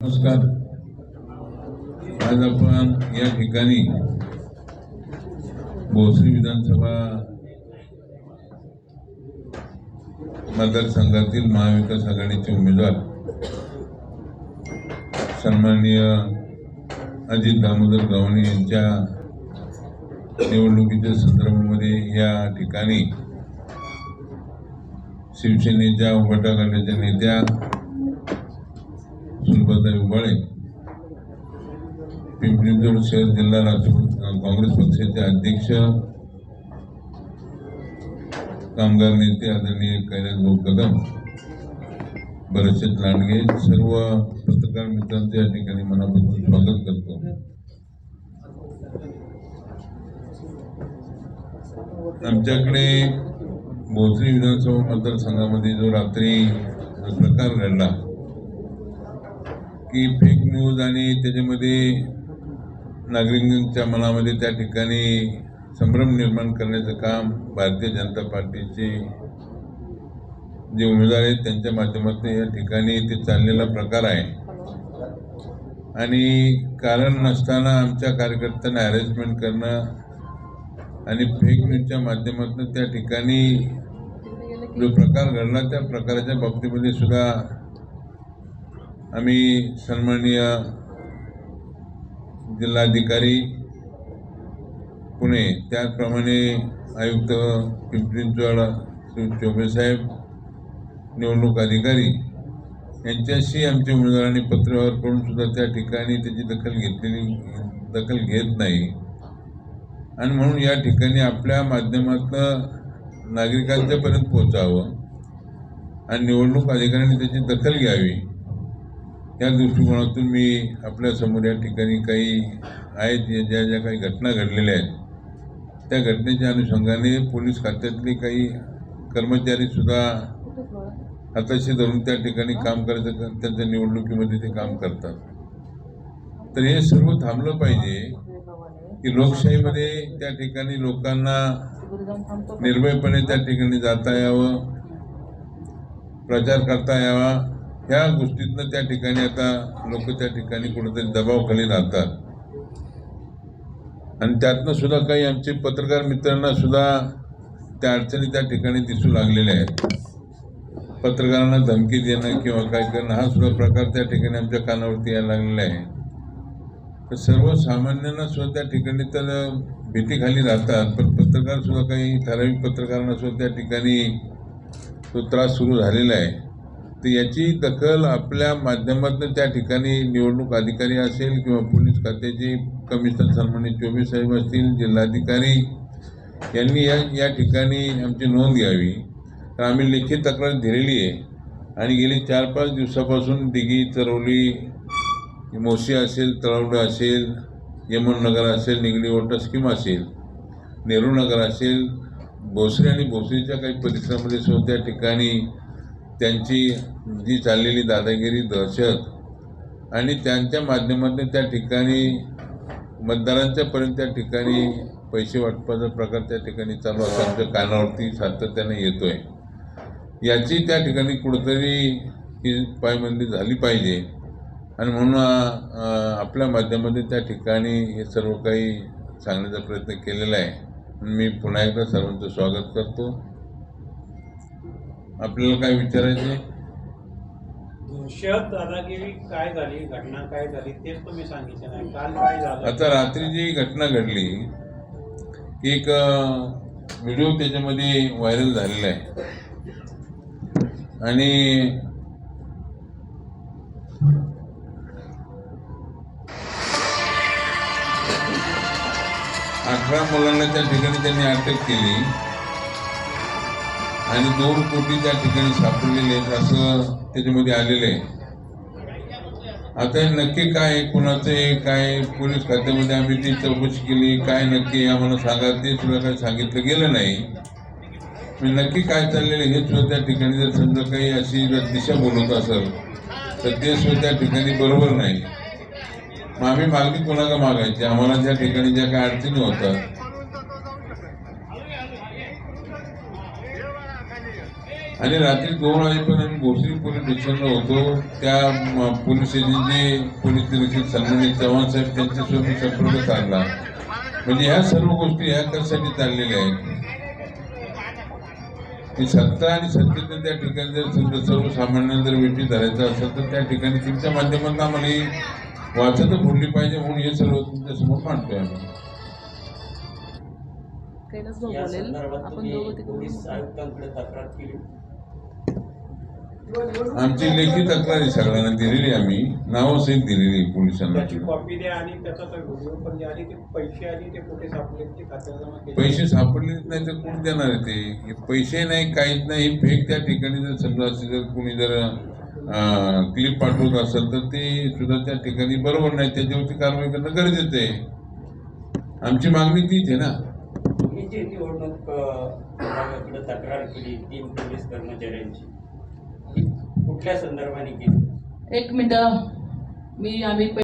नमस्कार. आज आपण या ठिकाणी भोसरी विधानसभा मतदारसंघातील महाविकास आघाडीचे उमेदवार सन्माननीय अजित दामोदर गवणे यांच्या निवडणुकीच्या संदर्भामध्ये या ठिकाणी शिवसेनेच्या उभाटा गटाच्या नेत्या सुलभाताई उबाळे पिंपरी चिंचवड शहर जिल्हा राष्ट्रवादी काँग्रेस पक्षाचे अध्यक्ष कामगार नेते आदरणीय कैलास भाऊ कदम भरतशेठ लांडगे सर्व पत्रकार मित्रांचे या ठिकाणी मनापासून स्वागत करतो. आमच्याकडे भोसरी विधानसभा मतदारसंघामध्ये जो रात्री प्रकार घडला की फेक न्यूज आणि त्याच्यामध्ये नागरिकांच्या मनामध्ये त्या ठिकाणी संभ्रम निर्माण करण्याचं काम भारतीय जनता पार्टीचे जे उमेदवार आहेत त्यांच्या माध्यमातून या ठिकाणी ते चाललेला प्रकार आहे. आणि कारण नसताना आमच्या कार्यकर्त्यांना अरेंजमेंट करणं आणि फेक न्यूजच्या माध्यमातून त्या ठिकाणी जो प्रकार घडला त्या प्रकाराच्या बाबतीमध्ये सुद्धा आम्ही सन्माननीय जिल्हाधिकारी पुणे. त्याचप्रमाणे आयुक्त पिंपरी श्री चोपेसाहेब निवडणूक अधिकारी यांच्याशी आमच्या उमेदवारांनी पत्रव्यवहार करून सुद्धा त्या ठिकाणी त्याची दखल घेतलेली दखल घेत नाही. आणि म्हणून या ठिकाणी आपल्या माध्यमातून नागरिकांच्यापर्यंत पोहोचावं आणि निवडणूक अधिकाऱ्यांनी त्याची दखल घ्यावी. या दृष्टिकोनातून मी आपल्यासमोर या ठिकाणी काही आहेत ज्या ज्या ज्या काही घटना घडलेल्या आहेत. त्या घटनेच्या अनुषंगाने पोलीस खात्यातले काही कर्मचारीसुद्धा हाताशी धरून त्या ठिकाणी काम करायचं त्यांच्या निवडणुकीमध्ये ते काम करतात. तर हे सर्व थांबलं पाहिजे की लोकशाहीमध्ये त्या ठिकाणी लोकांना निर्भयपणे त्या ठिकाणी जाता यावं प्रचार करता यावा ह्या गोष्टीतनं त्या ठिकाणी आता लोक त्या ठिकाणी कुठेतरी दबावाखाली राहतात. आणि त्यातनं सुद्धा काही आमचे पत्रकार मित्रांना सुद्धा त्या अडचणी त्या ठिकाणी दिसू लागलेल्या आहेत. पत्रकारांना धमकी देणं किंवा काय करणं हा सुद्धा प्रकार त्या ठिकाणी आमच्या कानावरती यायला लागलेला आहे. तर सर्वसामान्यांना सुद्धा त्या ठिकाणी तर भीतीखाली राहतात पण पत्रकार सुद्धा काही ठराविक पत्रकारांना सुद्धा त्या ठिकाणी तो त्रास सुरू झालेला आहे. तर याची दखल आपल्या माध्यमातून त्या ठिकाणी निवडणूक अधिकारी असेल किंवा पोलीस खात्याचे कमिशनर सन्मान्य चोबे साहेब असतील जिल्हाधिकारी यांनी या या ठिकाणी आमची नोंद घ्यावी. तर आम्ही लेखी तक्रार दिलेली आहे. आणि गेली चार पाच दिवसापासून दिघी चरवली मोशी असेल तळवडं असेल यमुननगर असेल निगडी वॉटर स्कीम असेल नेहरू नगर असेल भोसरी आणि भोसरीच्या काही परिसरामध्ये सुद्धा त्या ठिकाणी त्यांची जी चाललेली दादागिरी दहशत आणि त्यांच्या माध्यमातून त्या ठिकाणी मतदारांच्यापर्यंत त्या ठिकाणी पैसे वाटपाचा प्रकार त्या ठिकाणी चालू असं आमच्या कानावरती सातत्याने येतो आहे याची त्या ठिकाणी कुठंतरी ही पायबंदी झाली पाहिजे. आणि म्हणून आपल्या माध्यमातून त्या ठिकाणी हे सर्व काही सांगण्याचा प्रयत्न केलेला आहे. मी पुन्हा एकदा सर्वांचं स्वागत करतो. आपल्याला काय विचारायचं दादागिरी काय झाली घटना काय झाली तेच तुम्ही सांगितलं नाही. काल काय झालं? आता रात्री जी घटना घडली की एक व्हिडिओ त्याच्यामध्ये व्हायरल झालेला आहे. आणि अठरा मुलांना त्या ठिकाणी त्यांनी अटक केली. आणि दोन कोटी त्या ठिकाणी सापडलेले आहेत असं त्याच्यामध्ये आलेलं आहे. आता नक्की काय कुणाचं आहे काय पोलीस खात्यामध्ये आम्ही ती चौकशी केली काय नक्की आम्हाला सांगा ते सुद्धा काही सांगितलं गेलं नाही. मी नक्की काय चाललेलं आहे हे सुद्धा त्या ठिकाणी जर समजा काही अशी जर दिशा बोलत असेल तर ते सुद्धा त्या ठिकाणी बरोबर नाही. मग आम्ही मागणी कोणाला मागायची? आम्हाला ज्या ठिकाणी ज्या काही अडचणी होतात आणि रात्री दोन वाजेपर्यंत आम्ही भोसरी पोलीस स्टेशनला होतो. त्या पोलीस स्टेशनचे पोलीस निरीक्षक सन्मानित चव्हाण साहेब त्यांच्यासोबत मी संपर्क साधला. म्हणजे ह्या सर्व गोष्टी ह्या कशासाठी चाललेल्या आहेत? की सत्ता आणि सत्तेचं त्या ठिकाणी जर समजा सर्वसामान्य जर वेठी धरायचं असेल तर त्या ठिकाणी तुमच्या माध्यमातून आम्हाला वाचत फोडली पाहिजे म्हणून हे सर्व तुमच्यासमोर मांडतोय आम्ही. संदर्भात आपण दोघं तिकडे पोलीस आयुक्तांकडे तक्रार केली. आमची लेखी तक्रार आहे सगळ्यांना दिलेली आम्ही. नावासहित दिलेली आहे पोलिसांना. त्याची कॉपी द्या आणि त्याचा तो व्हिडिओ पण द्या. आणि ते पैसे सापडलेच नाही तर कोण देणार आहे ते? हे पैसे नाही काहीच नाही. फेक त्या ठिकाणी जर समजा असे जर कोणी जर क्लिप पाठवत असेल तर ते सुद्धा त्या ठिकाणी बरोबर नाही. त्याच्यावरती कारवाई करणं गरजेचं आहे. आमची मागणी तीच आहे ना. तुम्ही निवडणूक विभागाकडे तक्रार केली तीन पोलीस कर्मचाऱ्यांची? कुठल्या संदर्भाने केली? एक मिनिट. मी आम्ही